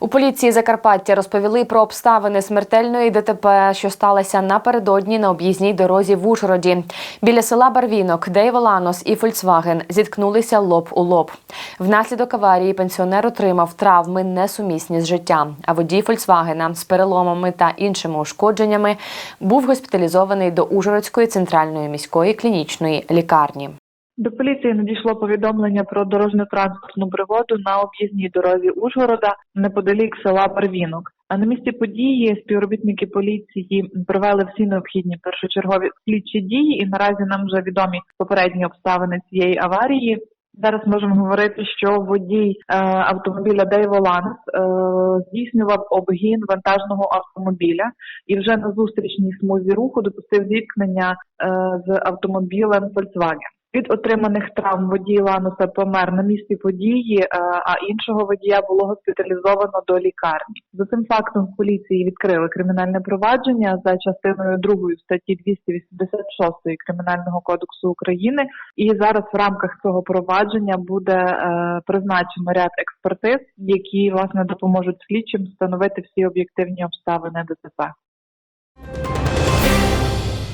У поліції Закарпаття розповіли про обставини смертельної ДТП, що сталося напередодні на об'їзній дорозі в Ужгороді. Біля села Барвінок, Дейв Ланос і Фольксваген зіткнулися лоб у лоб. Внаслідок аварії пенсіонер отримав травми несумісні з життям. А водій Фольксвагена з переломами та іншими ушкодженнями був госпіталізований до Ужгородської центральної міської клінічної лікарні. До поліції надійшло повідомлення про дорожньо-транспортну пригоду на об'їзній дорозі Ужгорода неподалік села Барвінок. А на місці події співробітники поліції провели всі необхідні першочергові слідчі дії, і наразі нам вже відомі попередні обставини цієї аварії. Зараз можемо говорити, що водій е, автомобіля Дейво Ланс е, здійснював обгін вантажного автомобіля і вже на зустрічній смузі руху допустив зіткнення е, з автомобілем Volkswagen. Від отриманих травм водій Лануса помер на місці події, е, а іншого водія було госпіталізовано до лікарні. За цим фактом в поліції відкрили кримінальне провадження за частиною 2 статті 286 Кримінального кодексу України. І зараз в рамках цього провадження буде е, призначено ряд експертиз, які власне допоможуть слідчим встановити всі об'єктивні обставини ДТП.